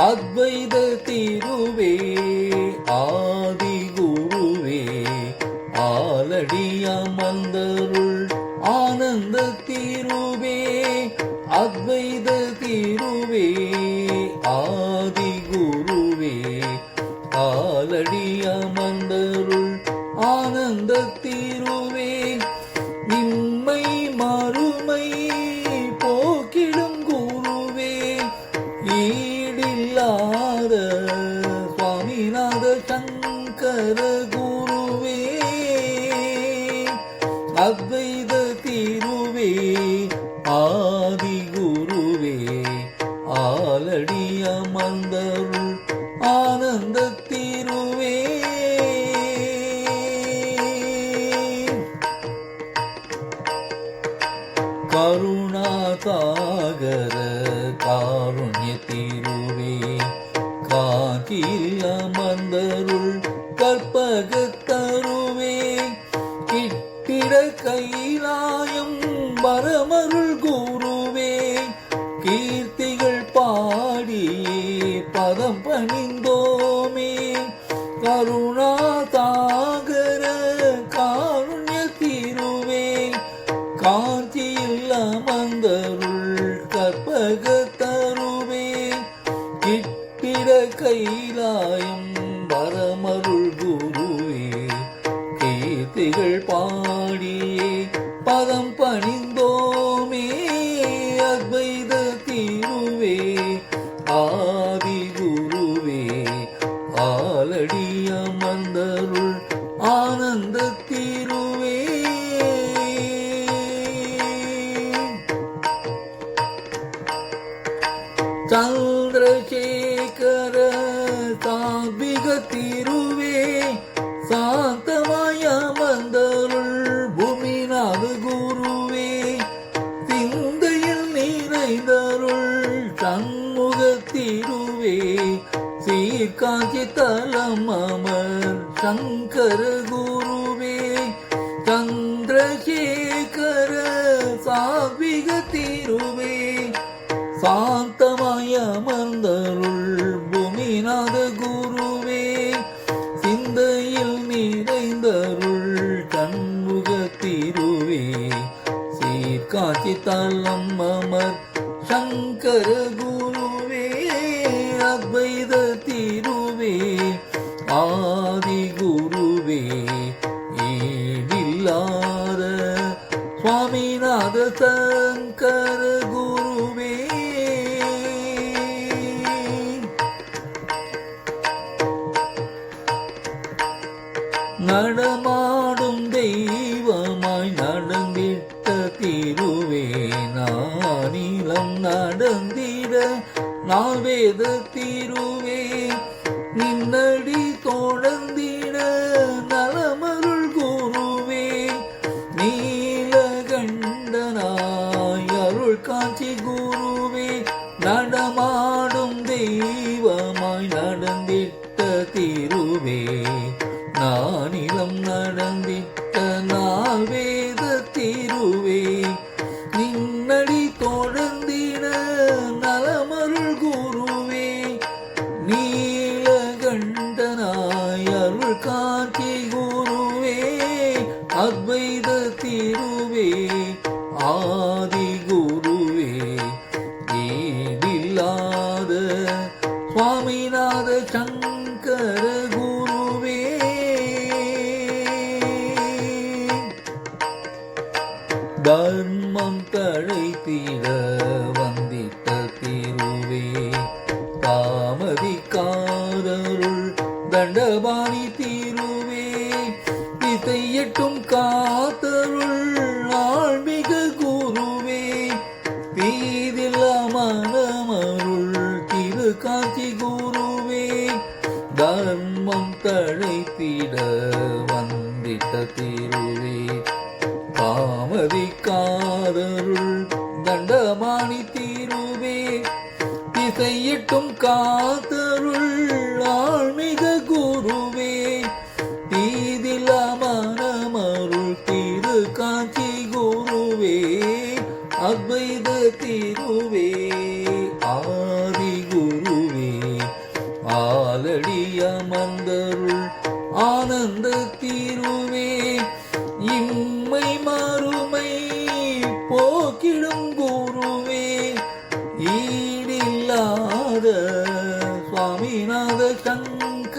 அத்வைத திருவே ஆதி குருவே ஆலடியமந்தருள் ஆனந்த திருவே அத்வைத திருவே ஆதி குருவே ஆலடியமந்தருள் ஆனந்த திருவே. ஈடில்லாத சுவாமிநாத சங்கர குருவே அத்வைத திருவே ஆ காஞ்சியில் அமர்ந்தருள் கற்பகத்தருவே கிட்டிட கைலாயம் மரமருள் குருவே கீர்த்திகள் பாடியே பதம் பணிந்தோமே. கருணா தாகர காருண்ய தீருவே காஞ்சியில் கைலாயம் வரமருள் குருவே கீர்த்திகள் பாடியே பதம் பணிந்தோமே அத்வைத தீருவே. ஆதி குருவே ஆலடி அமர்ந்தருள் ஆனந்த தீருவே. சந்திரசே காஞ்சி தலம் அமர் சங்கர குருவே சந்திரசேகர சாத்விக தீருவே. சாந்தமய அமர்ந்தருள் பூமிநாத குருவே சிந்தையில் நிறைந்தருள் கண்முக தீருவே. சீர்காட்சி தலம் அமர் சங்கர நாவேத திருவே நின்னடி தொடர்ந்திட நலமருள் குருவே நீலகண்டனாய் அருள் காட்சி குருவே நடமாடும் தெய்வமாய் நடந்திட்ட திருவே நானிலம் நடந்திட்ட நாவேத திருவே நின்னடி அத்வைத திருவே ஆதி குருவே ஏதில்லாத சுவாமிநாத சங்கர குருவே. தர்மம் தழைத்திட கேட்கும் காத்தருள் ஆழ்மிக குருவே தீதில் மனமருள் திரு காட்சி குருவே தர்மம் தழைத்திட வந்திட்ட திருவே. காமதிக்காதருள் தண்டமாணி தீருவே திசையிட்டும் காத்தருள் திரு குருவே அத்வைத திருவே ஆதி குருவே. ஆலடிய மந்தருள் ஆனந்த தீருவே. இம்மை மறுமை போக்கிடும் குருவே. ஈடில்லாத சுவாமிநாத சங்க